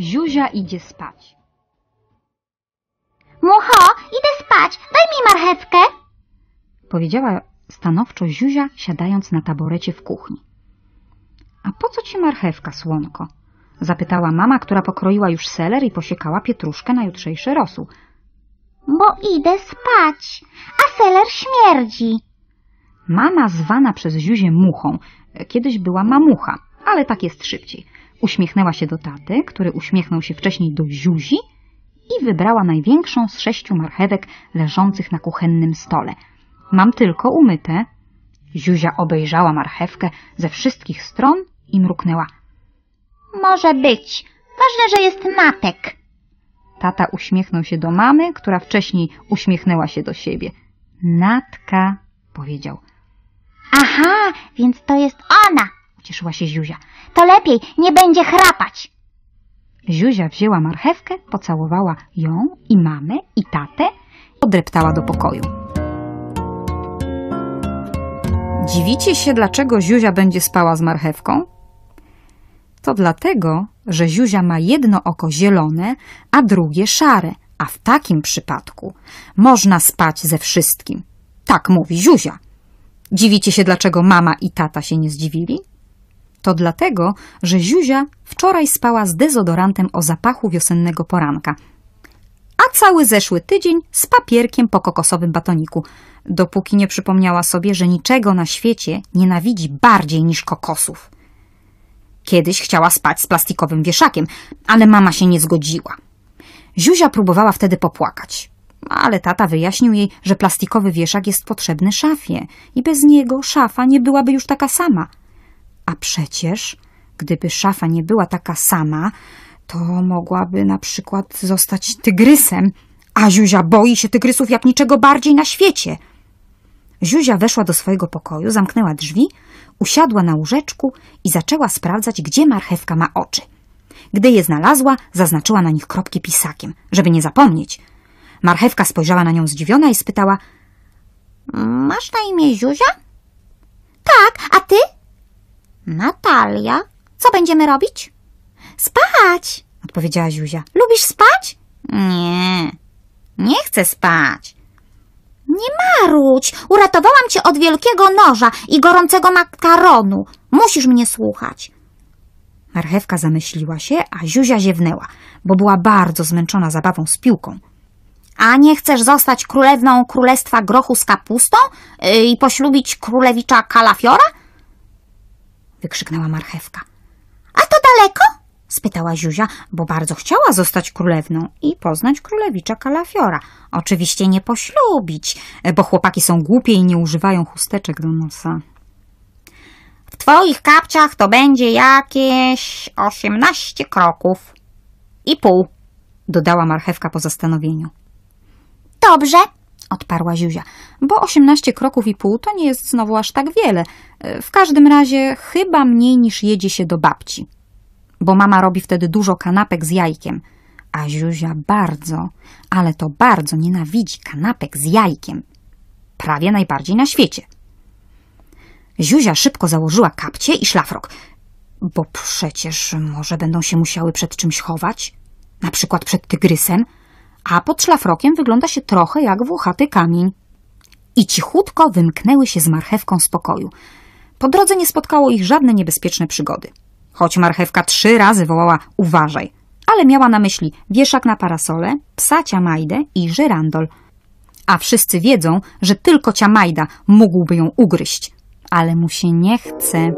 Zuzia idzie spać. Mucho, idę spać. Daj mi marchewkę. Powiedziała stanowczo Zuzia, siadając na taborecie w kuchni. A po co ci marchewka, słonko? Zapytała mama, która pokroiła już seler i posiekała pietruszkę na jutrzejszy rosół. Bo idę spać, a seler śmierdzi. Mama zwana przez Zuzię muchą. Kiedyś była mamucha, ale tak jest szybciej. Uśmiechnęła się do taty, który uśmiechnął się wcześniej do Zuzi i wybrała największą z sześciu marchewek leżących na kuchennym stole. Mam tylko umyte. Zuzia obejrzała marchewkę ze wszystkich stron i mruknęła. Może być. Ważne, że jest natek. Tata uśmiechnął się do mamy, która wcześniej uśmiechnęła się do siebie. Natka, powiedział. Aha, więc to jest ona. Ucieszyła się Zuzia. To lepiej, nie będzie chrapać. Zuzia wzięła marchewkę, pocałowała ją i mamę i tatę, odreptała do pokoju. Dziwicie się, dlaczego Zuzia będzie spała z marchewką? To dlatego, że Zuzia ma jedno oko zielone, a drugie szare, a w takim przypadku można spać ze wszystkim. Tak mówi Zuzia. Dziwicie się, dlaczego mama i tata się nie zdziwili? To dlatego, że Zuzia wczoraj spała z dezodorantem o zapachu wiosennego poranka, a cały zeszły tydzień z papierkiem po kokosowym batoniku, dopóki nie przypomniała sobie, że niczego na świecie nienawidzi bardziej niż kokosów. Kiedyś chciała spać z plastikowym wieszakiem, ale mama się nie zgodziła. Zuzia próbowała wtedy popłakać, ale tata wyjaśnił jej, że plastikowy wieszak jest potrzebny szafie i bez niego szafa nie byłaby już taka sama. A przecież, gdyby szafa nie była taka sama, to mogłaby na przykład zostać tygrysem, a Zuzia boi się tygrysów jak niczego bardziej na świecie. Zuzia weszła do swojego pokoju, zamknęła drzwi, usiadła na łóżeczku i zaczęła sprawdzać, gdzie marchewka ma oczy. Gdy je znalazła, zaznaczyła na nich kropki pisakiem, żeby nie zapomnieć. Marchewka spojrzała na nią zdziwiona i spytała Masz na imię Zuzia? Tak, a ty? Natalia. Co będziemy robić? Spać, odpowiedziała Zuzia. Lubisz spać? Nie, nie chcę spać. Nie marudź, uratowałam cię od wielkiego noża i gorącego makaronu. Musisz mnie słuchać. Marchewka zamyśliła się, a Zuzia ziewnęła, bo była bardzo zmęczona zabawą z piłką. A nie chcesz zostać królewną królestwa grochu z kapustą yy, i poślubić królewicza kalafiora? Wykrzyknęła marchewka. A to daleko? spytała Zuzia, bo bardzo chciała zostać królewną i poznać królewicza kalafiora. Oczywiście nie poślubić, bo chłopaki są głupie i nie używają chusteczek do nosa. W twoich kapciach to będzie jakieś osiemnaście kroków i pół, dodała marchewka po zastanowieniu. Dobrze, odparła Zuzia, bo osiemnaście kroków i pół to nie jest znowu aż tak wiele. W każdym razie chyba mniej niż jedzie się do babci bo mama robi wtedy dużo kanapek z jajkiem, a Zuzia bardzo, ale to bardzo nienawidzi kanapek z jajkiem. Prawie najbardziej na świecie. Zuzia szybko założyła kapcie i szlafrok, bo przecież może będą się musiały przed czymś chować, na przykład przed tygrysem, a pod szlafrokiem wygląda się trochę jak włochaty kamień. I cichutko wymknęły się z marchewką z pokoju. Po drodze nie spotkało ich żadne niebezpieczne przygody choć marchewka trzy razy wołała uważaj, ale miała na myśli wieszak na parasole, psa Ciamajdę i żyrandol. A wszyscy wiedzą, że tylko Ciamajda mógłby ją ugryźć, ale mu się nie chce.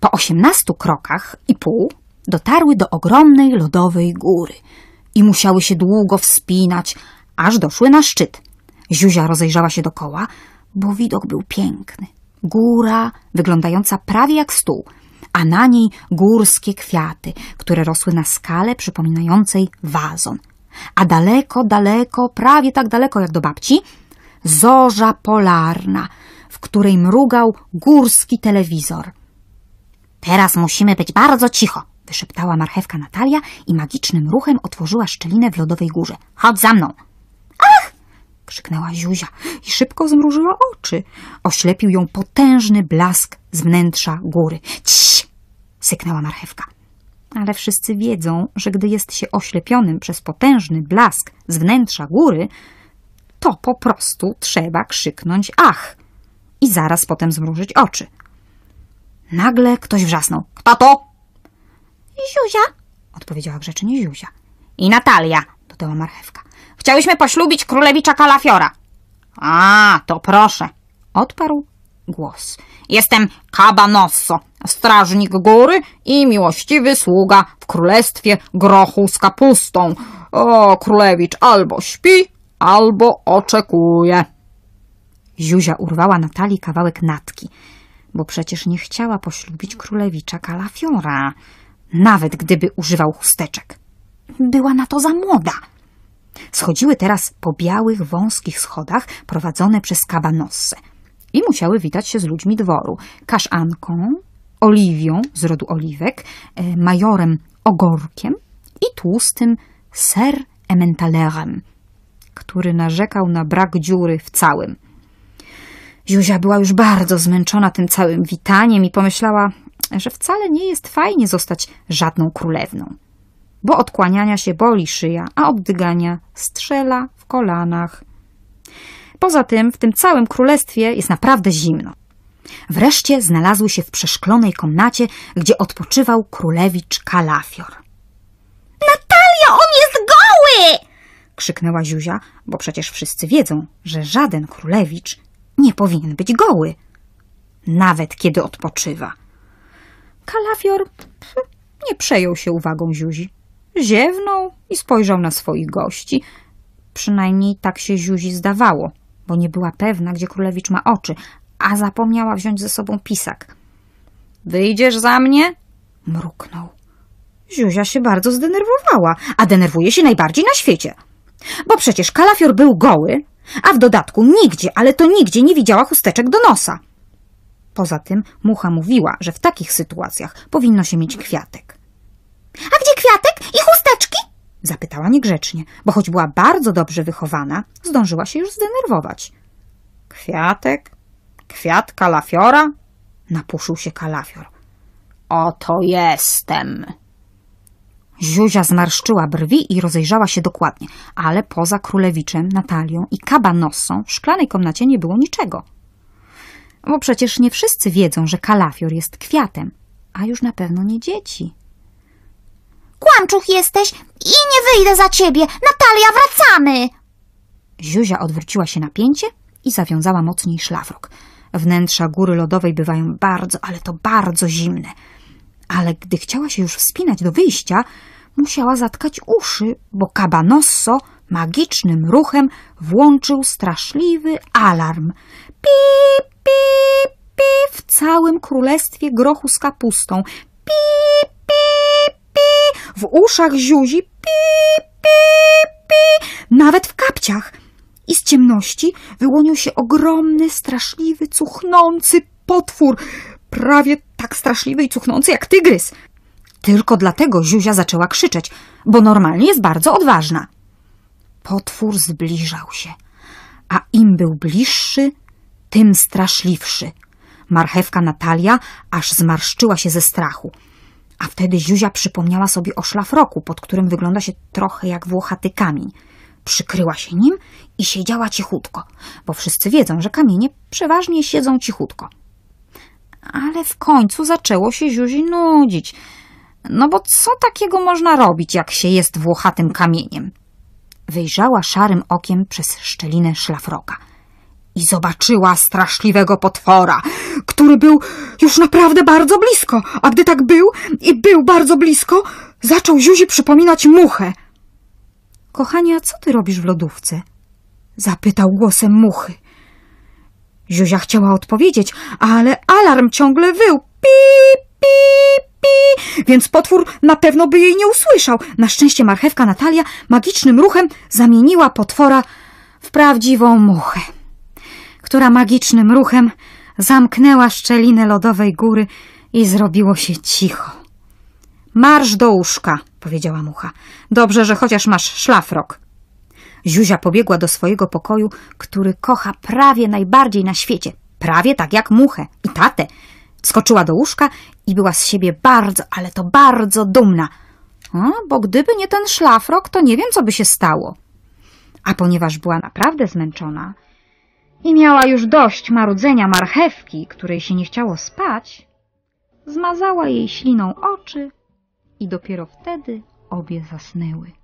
Po osiemnastu krokach i pół dotarły do ogromnej lodowej góry i musiały się długo wspinać, aż doszły na szczyt. Zuzia rozejrzała się dokoła, bo widok był piękny góra wyglądająca prawie jak stół, a na niej górskie kwiaty, które rosły na skale przypominającej wazon. A daleko, daleko, prawie tak daleko jak do babci, zorza polarna, w której mrugał górski telewizor. Teraz musimy być bardzo cicho, wyszeptała marchewka Natalia i magicznym ruchem otworzyła szczelinę w lodowej górze. Chodź za mną krzyknęła Zuzia i szybko zmrużyła oczy. Oślepił ją potężny blask z wnętrza góry. Cii! syknęła marchewka. Ale wszyscy wiedzą, że gdy jest się oślepionym przez potężny blask z wnętrza góry, to po prostu trzeba krzyknąć ach i zaraz potem zmrużyć oczy. Nagle ktoś wrzasnął. Kto to? Zuzia? Odpowiedziała grzecznie Zuzia. I Natalia, dodała marchewka. Chciałyśmy poślubić królewicza Kalafiora. A, to proszę, odparł głos. Jestem Cabanosso, strażnik góry i miłościwy sługa w królestwie grochu z kapustą. O, królewicz albo śpi, albo oczekuje. Zuzia urwała Natalii kawałek natki, bo przecież nie chciała poślubić królewicza Kalafiora, nawet gdyby używał chusteczek. Była na to za młoda. Schodziły teraz po białych, wąskich schodach prowadzone przez kabanossę i musiały witać się z ludźmi dworu. Kaszanką, Oliwią z rodu oliwek, e, majorem Ogorkiem i tłustym Ser Emmentalerem, który narzekał na brak dziury w całym. Zuzia była już bardzo zmęczona tym całym witaniem i pomyślała, że wcale nie jest fajnie zostać żadną królewną, bo od kłaniania się boli szyja, a od dygania strzela w kolanach. Poza tym w tym całym królestwie jest naprawdę zimno. Wreszcie znalazły się w przeszklonej komnacie, gdzie odpoczywał królewicz Kalafior. Natalia, on jest goły! Krzyknęła Zuzia, bo przecież wszyscy wiedzą, że żaden królewicz nie powinien być goły, nawet kiedy odpoczywa. Kalafior nie przejął się uwagą Zuzi. Ziewnął i spojrzał na swoich gości. Przynajmniej tak się Zuzi zdawało, bo nie była pewna, gdzie królewicz ma oczy, a zapomniała wziąć ze sobą pisak. Wyjdziesz za mnie? Mruknął. Zuzia się bardzo zdenerwowała, a denerwuje się najbardziej na świecie. Bo przecież kalafior był goły, a w dodatku nigdzie, ale to nigdzie nie widziała chusteczek do nosa. Poza tym mucha mówiła, że w takich sytuacjach powinno się mieć kwiatek. A gdzie kwiatek i chusteczki? Zapytała niegrzecznie, bo choć była bardzo dobrze wychowana, zdążyła się już zdenerwować. Kwiatek? Kwiat kalafiora? Napuszył się kalafior. Oto jestem. Zuzia zmarszczyła brwi i rozejrzała się dokładnie, ale poza królewiczem, Natalią i kabanossą w szklanej komnacie nie było niczego. Bo przecież nie wszyscy wiedzą, że kalafior jest kwiatem, a już na pewno nie dzieci. Kłamczuch jesteś i nie wyjdę za ciebie. Natalia, wracamy! Zuzia odwróciła się na pięcie i zawiązała mocniej szlafrok. Wnętrza góry lodowej bywają bardzo, ale to bardzo zimne. Ale gdy chciała się już wspinać do wyjścia, musiała zatkać uszy, bo Kabanosso magicznym ruchem włączył straszliwy alarm. Pip, w całym królestwie grochu z kapustą. Pip, pip, pip w uszach ziuzi. Pip, pip, pip nawet w kapciach. I z ciemności wyłonił się ogromny, straszliwy, cuchnący potwór, prawie tak straszliwy i cuchnący jak tygrys. Tylko dlatego Zuzia zaczęła krzyczeć, bo normalnie jest bardzo odważna. Potwór zbliżał się, a im był bliższy, tym straszliwszy. Marchewka Natalia aż zmarszczyła się ze strachu. A wtedy Zuzia przypomniała sobie o szlafroku, pod którym wygląda się trochę jak włochaty kamień. Przykryła się nim i siedziała cichutko, bo wszyscy wiedzą, że kamienie przeważnie siedzą cichutko. Ale w końcu zaczęło się Zuzi nudzić. No bo co takiego można robić, jak się jest włochatym kamieniem? Wyjrzała szarym okiem przez szczelinę szlafroka i zobaczyła straszliwego potwora, który był już naprawdę bardzo blisko, a gdy tak był i był bardzo blisko, zaczął Zuzi przypominać muchę. Kochania, co ty robisz w lodówce? Zapytał głosem muchy. Zuzia chciała odpowiedzieć, ale alarm ciągle wył. Pi, pi, pi, więc potwór na pewno by jej nie usłyszał. Na szczęście marchewka Natalia magicznym ruchem zamieniła potwora w prawdziwą muchę, która magicznym ruchem zamknęła szczelinę lodowej góry i zrobiło się cicho. Marsz do łóżka, powiedziała mucha. Dobrze, że chociaż masz szlafrok. Zuzia pobiegła do swojego pokoju, który kocha prawie najbardziej na świecie. Prawie tak jak muchę i tatę. Wskoczyła do łóżka i była z siebie bardzo, ale to bardzo dumna. A, bo gdyby nie ten szlafrok, to nie wiem, co by się stało. A ponieważ była naprawdę zmęczona i miała już dość marudzenia marchewki, której się nie chciało spać, zmazała jej śliną oczy i dopiero wtedy obie zasnęły.